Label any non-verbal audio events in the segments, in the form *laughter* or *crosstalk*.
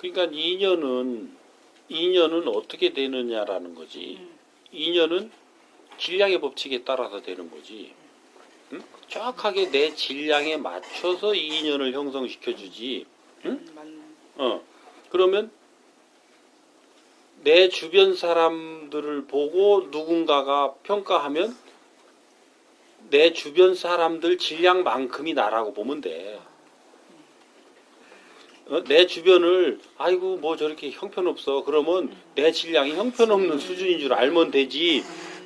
그러니까 인연은 인연은 어떻게 되느냐라는 거지. 음. 인연은 질량의 법칙에 따라서 되는 거지. 응? 정확하게 내 질량에 맞춰서 이 인연을 형성시켜 주지. 응? 음. 어. 그러면 내 주변 사람들을 보고 누군가가 평가하면 내 주변 사람들 질량만큼이 나라고 보면 돼. 어? 내 주변을 아이고 뭐 저렇게 형편없어. 그러면 내 질량이 형편없는 수준인 줄 알면 되지.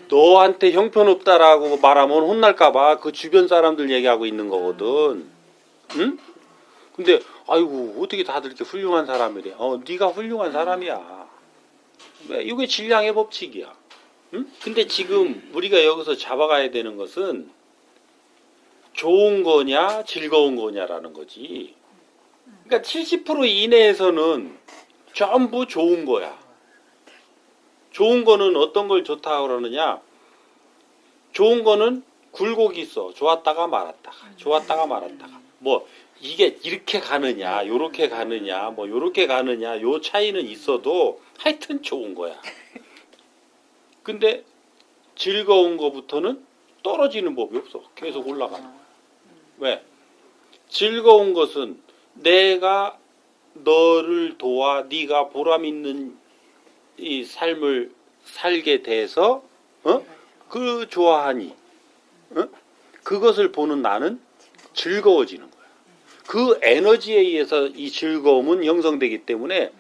너한테 형편없다라고 말하면 혼날까봐 그 주변 사람들 얘기하고 있는 거거든. 응? 근데 아이고 어떻게 다들 이렇게 훌륭한 사람이래? 어 네가 훌륭한 사람이야. 왜? 이게 질량의 법칙이야. 응? 근데 지금 우리가 여기서 잡아가야 되는 것은 좋은 거냐 즐거운 거냐라는 거지 그러니까 70% 이내에서는 전부 좋은 거야. 좋은 거는 어떤 걸 좋다고 그러느냐? 좋은 거는 굴곡이 있어. 좋았다가 말았다가, 좋았다가 말았다가. 뭐 이게 이렇게 가느냐, 요렇게 가느냐, 뭐 요렇게 가느냐, 요 차이는 있어도 하여튼 좋은 거야. 근데 즐거운 거부터는 떨어지는 법이 없어. 계속 올라가는 거야. 왜? 즐거운 것은 내가 너를 도와 네가 보람 있는 이 삶을 살게 돼서 어? 그 좋아하니 어? 그것을 보는 나는 즐거워지는 거야. 그 에너지에 의해서 이 즐거움은 형성되기 때문에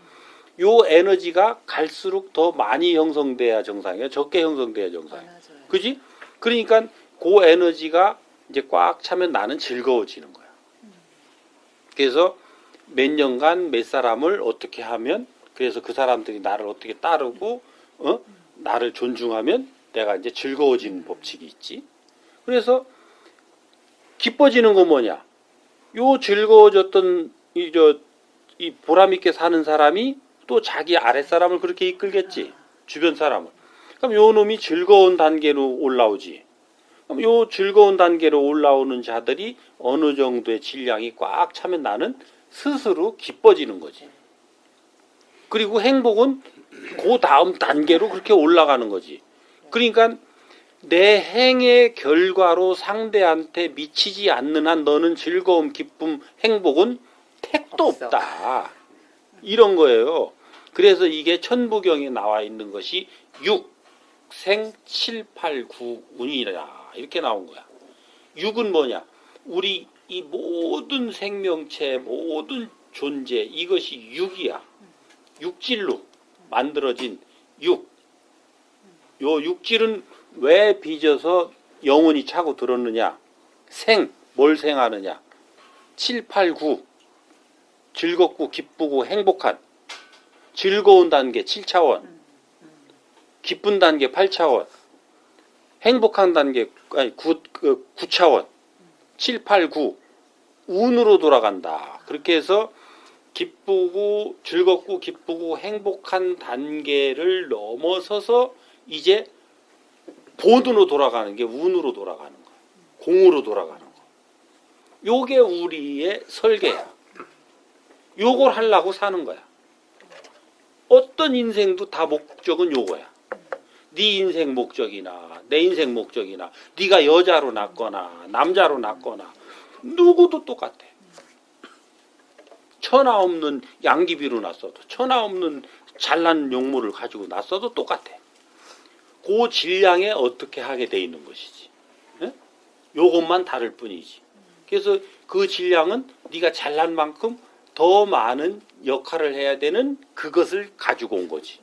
요 에너지가 갈수록 더 많이 형성돼야 정상이야. 적게 형성돼야 정상이야. 그지? 그러니까 그 에너지가 이제 꽉 차면 나는 즐거워지는 거야. 그래서 몇 년간 몇 사람을 어떻게 하면 그래서 그 사람들이 나를 어떻게 따르고 어? 나를 존중하면 내가 이제 즐거워지는 법칙이 있지. 그래서 기뻐지는 건 뭐냐? 요 즐거워졌던 이 저 이 보람 있게 사는 사람이 또 자기 아랫 사람을 그렇게 이끌겠지. 주변 사람을. 그럼 요 놈이 즐거운 단계로 올라오지. 그럼 요 즐거운 단계로 올라오는 자들이 어느 정도의 질량이 꽉 차면 나는 스스로 기뻐지는 거지. 그리고 행복은 그 다음 단계로 그렇게 올라가는 거지. 그러니까 내 행의 결과로 상대한테 미치지 않는 한 너는 즐거움, 기쁨, 행복은 택도 없어. 없다. 이런 거예요. 그래서 이게 천부경에 나와 있는 것이 6, 생, 7, 8, 9, 운이라 이렇게 나온 거야. 6은 뭐냐? 우리 이 모든 생명체, 모든 존재 이것이 6이야. 육질로 만들어진 6. 요 육질은 왜 빚어서 영혼이 차고 들었느냐? 생, 뭘 생하느냐? 7, 8, 9. 즐겁고 기쁘고 행복한 즐거운 단계 7차원. 기쁜 단계 8차원. 행복한 단계 아니 9, 그 9차원. 7, 8, 9. 운으로 돌아간다. 그렇게 해서 기쁘고 즐겁고 기쁘고 행복한 단계를 넘어서서 이제 본으로 돌아가는 게 운으로 돌아가는 거야. 공으로 돌아가는 거. 요게 우리의 설계야. 요걸 하려고 사는 거야. 어떤 인생도 다 목적은 요거야. 네 인생 목적이나 내 인생 목적이나 네가 여자로 낳거나 남자로 낳거나 누구도 똑같아. 천하 없는 양귀비로 낳았어도 천하 없는 잘난 용모를 가지고 낳았어도 똑같아. 그 질량에 어떻게 하게 돼 있는 것이지. 예? 요것만 다를 뿐이지. 그래서 그 질량은 네가 잘난 만큼 더 많은 역할을 해야 되는 그것을 가지고 온 거지.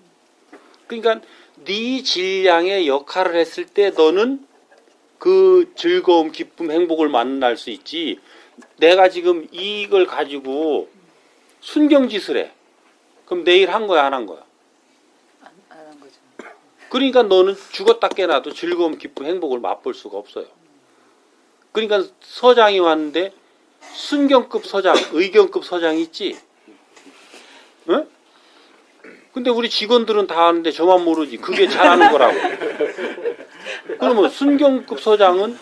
그러니까 네 질량의 역할을 했을 때 너는 그 즐거움, 기쁨, 행복을 만날 수 있지. 내가 지금 이걸 가지고 순경짓을 해. 그럼 내일 한 거야, 안 한 거야? 안 한 거죠. 그러니까 너는 죽었다 깨나도 즐거움, 기쁨, 행복을 맛볼 수가 없어요. 그러니까 서장이 왔는데 순경급 서장, 의경급 서장이 있지. 응? 근데 우리 직원들은 다 아는데 저만 모르지. 그게 잘하는 거라고. 그러면 순경급 서장은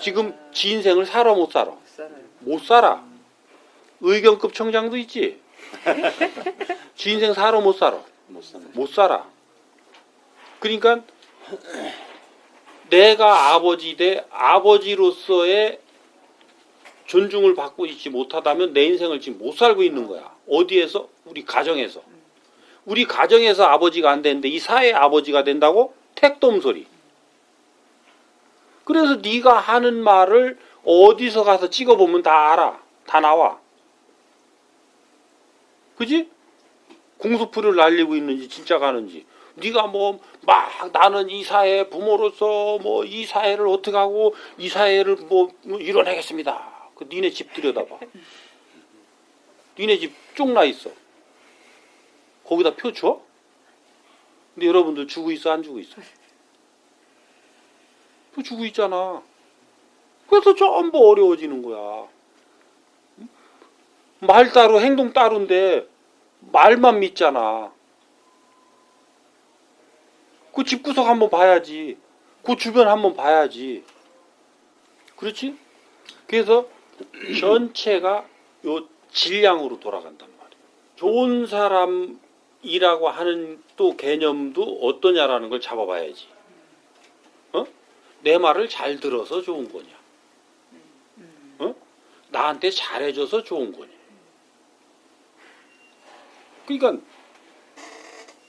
지금 지 인생을 살아 못 살아? 못 살아. 의경급 청장도 있지. 지 인생 살아 못 살아? 못 사네. 못 살아. 그러니까 내가 아버지 대 아버지로서의 존중을 받고 있지 못하다면 내 인생을 지금 못 살고 있는 거야. 어디에서? 우리 가정에서. 우리 가정에서 아버지가 안 되는데 이 사회 아버지가 된다고? 택돔 소리. 그래서 네가 하는 말을 어디서 가서 찍어보면 다 알아. 다 나와. 그지? 공수풀을 날리고 있는지 진짜 가는지 네가 뭐 막 나는 이 사회 부모로서 뭐 이 사회를 어떻게 하고 이 사회를 뭐 이뤄내겠습니다. 그 니네 집 들여다봐. 니네 집쭉나 있어. 거기다 표 줘? 근데 여러분들 주고 있어 안 주고 있어? 표 주고 있잖아. 그래서 전부 어려워지는 거야. 말 따로 행동 따로인데 말만 믿잖아. 그 집구석 한번 봐야지. 그 주변 한번 봐야지. 그렇지? 그래서 *clears throat* 전체가 요 질량으로 돌아간단 말이야. 좋은 사람 이라고 하는 또 개념도 어떠냐라는 걸 잡아봐야지. 어? 내 말을 잘 들어서 좋은 거냐? 어? 나한테 잘해줘서 좋은 거냐? 그러니까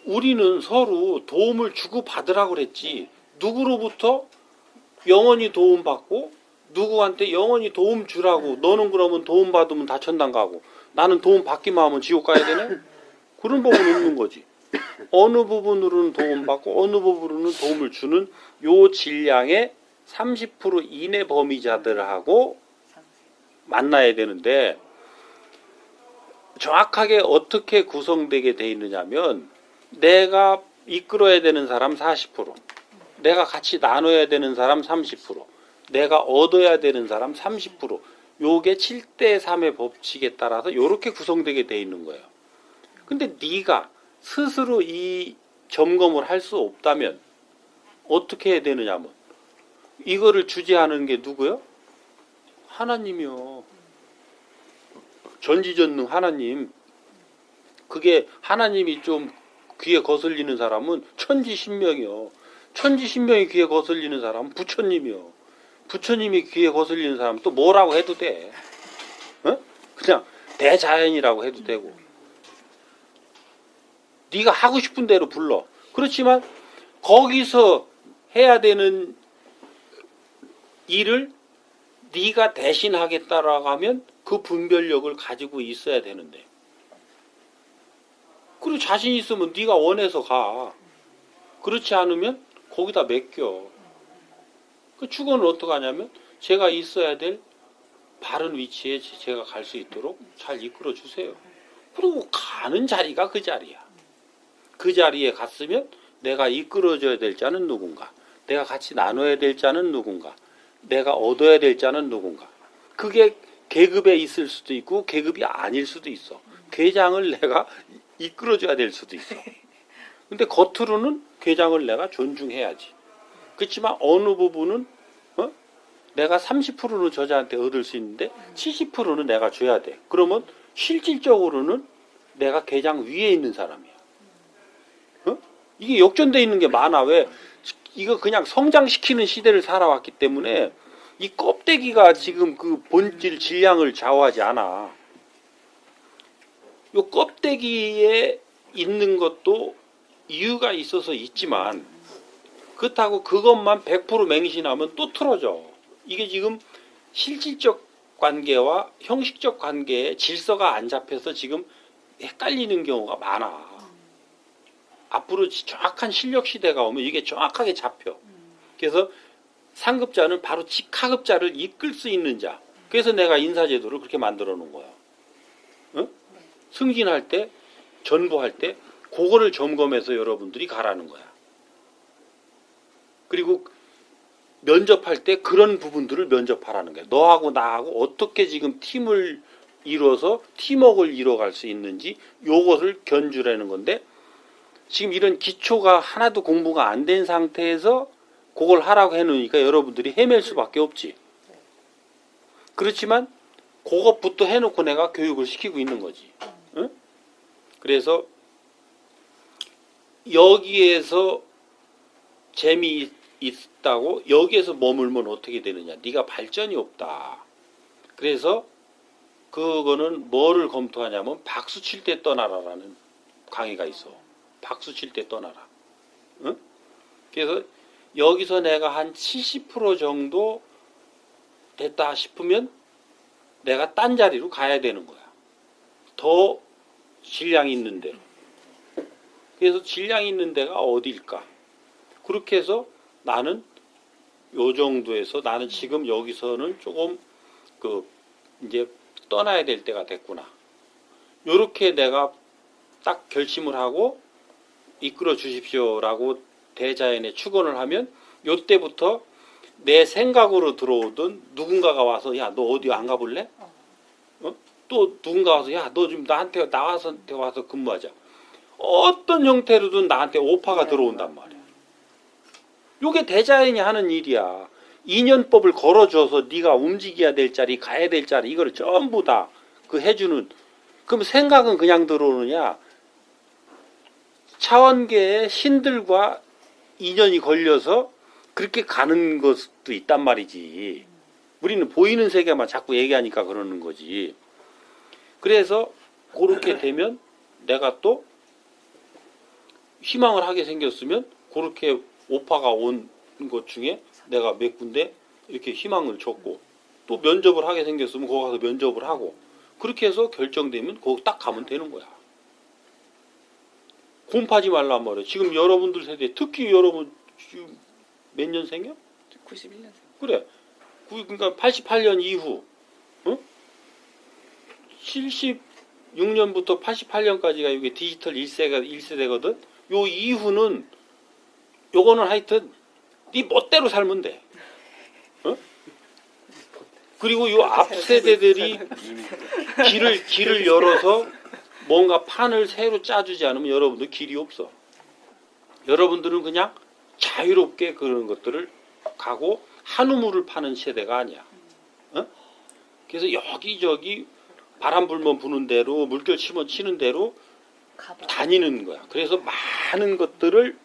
우리는 서로 도움을 주고 받으라고 그랬지 누구로부터 영원히 도움 받고 누구한테 영원히 도움 주라고 너는 그러면 도움 받으면 다 천당 가고 나는 도움 받기만 하면 지옥 가야 되네 그런 법은 없는 거지 어느 부분으로는 도움 받고 어느 부분으로는 도움을 주는 요 질량의 30% 이내 범위자들하고 만나야 되는데 정확하게 어떻게 구성되게 돼 있느냐면 내가 이끌어야 되는 사람 40%, 내가 같이 나눠야 되는 사람 30%, 내가 얻어야 되는 사람 30%. 요게 7대 3의 법칙에 따라서 요렇게 구성되게 돼 있는 거예요. 근데 네가 스스로 이 점검을 할 수 없다면 어떻게 해야 되느냐 면 이거를 주재하는 게 누구요? 하나님이요. 전지전능 하나님. 그게 하나님이 좀 귀에 거슬리는 사람은 천지신명이요. 천지신명이 귀에 거슬리는 사람은 부처님이요. 부처님이 귀에 거슬리는 사람은 또 뭐라고 해도 돼. 어? 그냥 대자연이라고 해도 되고. 네가 하고 싶은 대로 불러. 그렇지만 거기서 해야 되는 일을 네가 대신 하겠다라고 하면 그 분별력을 가지고 있어야 되는데. 그리고 자신 있으면 네가 원해서 가. 그렇지 않으면 거기다 맡겨. 그 축원은 어떻게 하냐면 제가 있어야 될 바른 위치에 제- 제가 갈 수 있도록 잘 이끌어 주세요. 그리고 가는 자리가 그 자리야. 그 자리에 갔으면 내가 이끌어줘야 될 자는 누군가. 내가 같이 나눠야 될 자는 누군가. 내가 얻어야 될 자는 누군가. 그게 계급에 있을 수도 있고 계급이 아닐 수도 있어. 계장을 내가 이끌어줘야 될 수도 있어. 근데 겉으로는 계장을 내가 존중해야지. 그렇지만 어느 부분은 어? 내가 30%는 저자한테 얻을 수 있는데 70%는 내가 줘야 돼. 그러면 실질적으로는 내가 계장 위에 있는 사람이야. 어? 이게 역전돼 있는 게 많아. 왜? 이거 그냥 성장시키는 시대를 살아왔기 때문에 이 껍데기가 지금 그 본질 질량을 좌우하지 않아. 요 껍데기에 있는 것도 이유가 있어서 있지만 그렇다고 그것만 100% 맹신하면 또 틀어져. 이게 지금 실질적 관계와 형식적 관계에 질서가 안 잡혀서 지금 헷갈리는 경우가 많아. 앞으로 정확한 실력 시대가 오면 이게 정확하게 잡혀. 그래서 상급자는 바로 직하급자를 이끌 수 있는 자. 그래서 내가 인사제도를 그렇게 만들어 놓은 거야. 응? 승진할 때, 전부할 때, 그거를 점검해서 여러분들이 가라는 거야. 그리고 면접할 때 그런 부분들을 면접하라는 거야. 너하고 나하고 어떻게 지금 팀을 이루어서 팀워크를 이뤄갈 수 있는지 요것을 견주라는 건데 지금 이런 기초가 하나도 공부가 안 된 상태에서 그걸 하라고 해놓으니까 여러분들이 헤맬 수밖에 없지. 그렇지만 그것부터 해놓고 내가 교육을 시키고 있는 거지. 응? 그래서 여기에서 재미 있다고 여기에서 머물면 어떻게 되느냐? 네가 발전이 없다. 그래서 그거는 뭐를 검토하냐면 박수 칠 때 떠나라라는 강의가 있어. 박수 칠 때 떠나라. 응? 그래서 여기서 내가 한 70% 정도 됐다 싶으면 내가 딴 자리로 가야 되는 거야. 더 질량 있는 데로. 그래서 질량 있는 데가 어디일까? 그렇게 해서 나는 요 정도에서 나는 지금 여기서는 조금 그 이제 떠나야 될 때가 됐구나. 요렇게 내가 딱 결심을 하고 이끌어 주십시오라고 대자연에 축원을 하면 요때부터 내 생각으로 들어오던 누군가가 와서 야 너 어디 안 가볼래? 어? 또 누군가 와서 야너좀 나한테 나와서 와서 근무하자. 어떤 형태로든 나한테 오파가 들어온단 말이야. 요게 대자연이 하는 일이야. 인연법을 걸어줘서 네가 움직여야 될 자리, 가야 될 자리 이거를 전부 다 그 해주는. 그럼 생각은 그냥 들어오느냐? 차원계의 신들과 인연이 걸려서 그렇게 가는 것도 있단 말이지. 우리는 보이는 세계만 자꾸 얘기하니까 그러는 거지. 그래서 그렇게 되면 내가 또 희망을 하게 생겼으면 그렇게 오파가 온 것 중에 내가 몇 군데 이렇게 희망을 줬고 또 면접을 하게 생겼으면 거기 가서 면접을 하고 그렇게 해서 결정되면 거기 딱 가면 되는 거야. 곰파지 말란 말이야. 지금 여러분들 세대 특히 여러분 지금 몇 년생이야? 91년생. 그래. 그- 그러니까 88년 이후, 어? 76년부터 88년까지가 이게 디지털 1세가 1세대거든. 요 이후는 요거는 하여튼 네 멋대로 살면 돼. 어? 그리고 요 앞 세대들이 길을 길을 열어서 뭔가 판을 새로 짜주지 않으면 여러분들 길이 없어. 여러분들은 그냥 자유롭게 그런 것들을 가고 한 우물을 파는 세대가 아니야. 어? 그래서 여기저기 바람 불면 부는 대로 물결 치면 치는 대로 가봐. 다니는 거야. 그래서 많은 것들을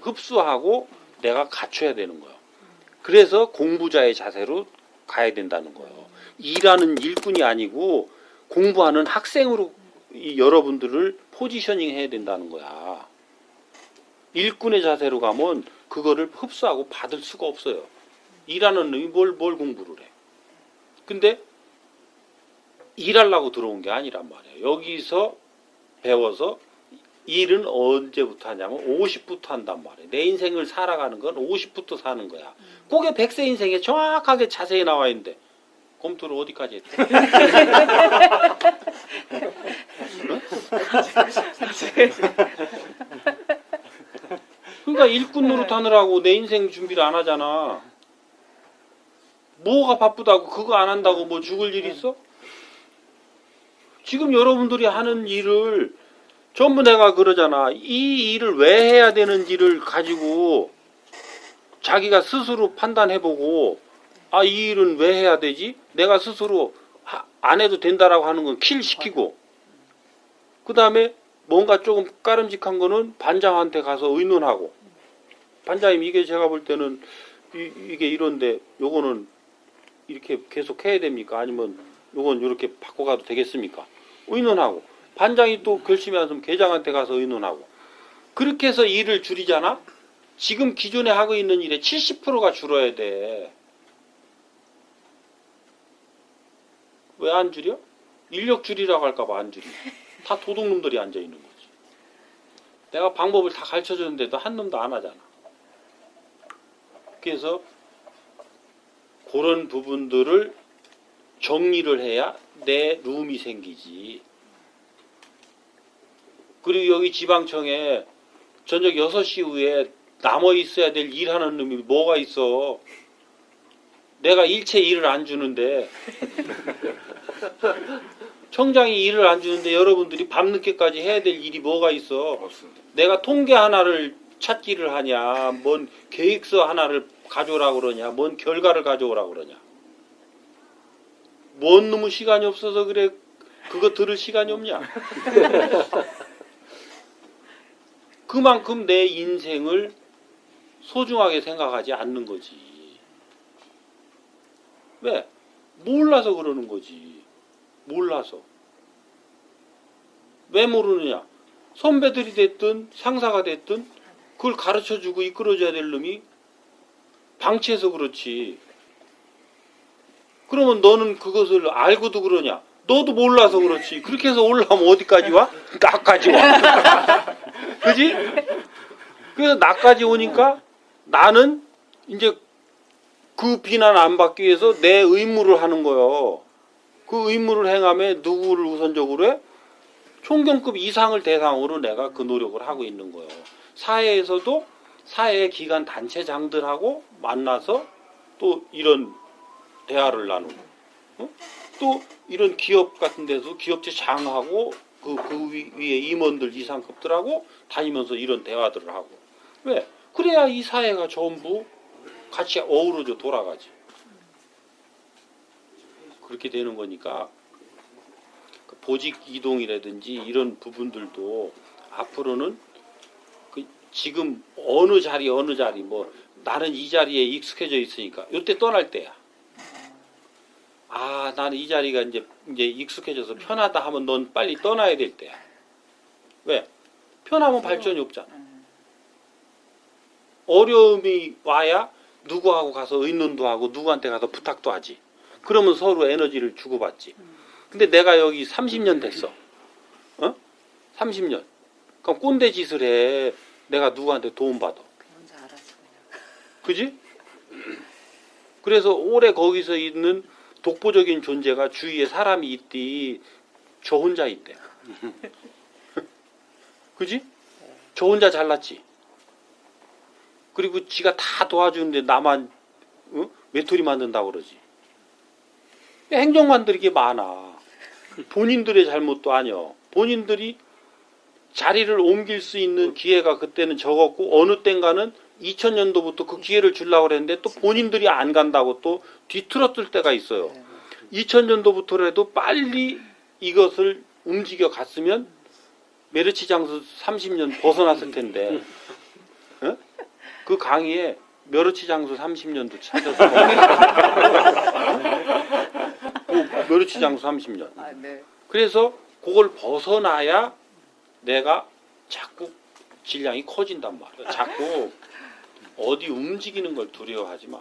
흡수하고 내가 갖춰야 되는 거야. 그래서 공부자의 자세로 가야 된다는 거예요. 일하는 일꾼이 아니고 공부하는 학생으로 이 여러분들을 포지셔닝 해야 된다는 거야. 일꾼의 자세로 가면 그거를 흡수하고 받을 수가 없어요. 일하는 놈이 뭘, 뭘 공부를 해. 근데 일하려고 들어온 게 아니란 말이에요. 여기서 배워서 일은 언제부터 하냐면 50부터 한단 말이에요. 내 인생을 살아가는 건 50부터 사는 거야. 그게 100세 인생에 정확하게 자세히 나와 있는데 검토를 어디까지 했대? *laughs* *laughs* 그러니까 일꾼 노릇 하느라고 내 인생 준비를 안 하잖아. 뭐가 바쁘다고 그거 안 한다고 뭐 죽을 일 있어? 지금 여러분들이 하는 일을 전부 내가 그러잖아. 이 일을 왜 해야 되는지를 가지고 자기가 스스로 판단해보고 아, 이 일은 왜 해야 되지? 내가 스스로 하- 안 해도 된다라고 하는 건 킬 시키고 그 다음에 뭔가 조금 까름직한 거는 반장한테 가서 의논하고 반장님 이게 제가 볼 때는 이, 이게 이런데 요거는 이렇게 계속 해야 됩니까? 아니면 요건 이렇게 바꿔가도 되겠습니까? 의논하고 반장이 또 결심이 안 서면 계장한테 가서 의논하고 그렇게 해서 일을 줄이잖아? 지금 기존에 하고 있는 일의 70%가 줄어야 돼. 왜 안 줄여? 인력 줄이라고 할까봐 안 줄여. 다 도둑놈들이 앉아 있는 거지. 내가 방법을 다 가르쳐 줬는데도 한 놈도 안 하잖아. 그래서 그런 부분들을 정리를 해야 내 룸이 생기지. 그리고 여기 지방청에 저녁 6시 후에 남아 있어야 될 일하는 놈이 뭐가 있어. 내가 일체 일을 안 주는데 *laughs* 청장이 일을 안 주는데 여러분들이 밤늦게까지 해야 될 일이 뭐가 있어. 없습니다. 내가 통계 하나를 찾기를 하냐, 뭔 계획서 하나를 가져오라고 그러냐, 뭔 결과를 가져오라고 그러냐. 뭔 놈의 시간이 없어서 그래, 그거 들을 시간이 없냐. *laughs* 그만큼 내 인생을 소중하게 생각하지 않는 거지. 왜? 몰라서 그러는 거지. 몰라서. 왜 모르느냐? 선배들이 됐든 상사가 됐든 그걸 가르쳐 주고 이끌어줘야 될 놈이 방치해서 그렇지. 그러면 너는 그것을 알고도 그러냐? 너도 몰라서 그렇지. 그렇게 해서 올라오면 어디까지 와? 나까지 와. *laughs* 그지? 그래서 나까지 오니까 나는 이제 그 비난 안 받기 위해서 내 의무를 하는 거요. 그 의무를 행함에 누구를 우선적으로 해? 총경급 이상을 대상으로 내가 그 노력을 하고 있는 거예요. 사회에서도 사회 기관 단체장들하고 만나서 또 이런 대화를 나누고 어? 또 이런 기업 같은 데서 기업체 장하고 그, 그 위- 위에 임원들 이상급들하고 다니면서 이런 대화들을 하고 왜? 그래야 이 사회가 전부 같이 어우러져 돌아가지. 그렇게 되는 거니까 그 보직 이동이라든지 이런 부분들도 앞으로는 그 지금 어느 자리 어느 자리 뭐 나는 이 자리에 익숙해져 있으니까 이때 떠날 때야. 아 나는 이 자리가 이제 이제 익숙해져서 편하다 하면 넌 빨리 떠나야 될 때야. 왜? 편하면 발전이 없잖아. 어려움이 와야 누구하고 가서 의논도 하고 누구한테 가서 부탁도 하지. 그러면 서로 에너지를 주고받지. 근데 내가 여기 30년 됐어. 어? 30년. 그럼 꼰대 짓을 해. 내가 누구한테 도움받아. 그. 그지? 그래서 오래 거기서 있는 독보적인 존재가 주위에 사람이 있디. 저 혼자 있대. *laughs* 그지? 저 혼자 잘났지. 그리고 지가 다 도와주는데 나만 어? 외톨이 만든다고 그러지. 행정관들이 게 많아. 본인들의 잘못도 아니여. 본인들이 자리를 옮길 수 있는 기회가 그때는 적었고 어느 땐가는 2000년도부터 그 기회를 주려고 그랬는데 또 본인들이 안 간다고 또 뒤틀었을 때가 있어요. 네. 2000년도부터라도 빨리 이것을 움직여 갔으면 메르치 장수 30년 벗어났을 텐데 어? 그 강의에 메르치 장수 30년도 찾아서 그 메르치 장수 30년. 아, 네. 그래서 그걸 벗어나야 내가 자꾸 질량이 커진단 말이야. 자꾸 어디 움직이는 걸 두려워하지 마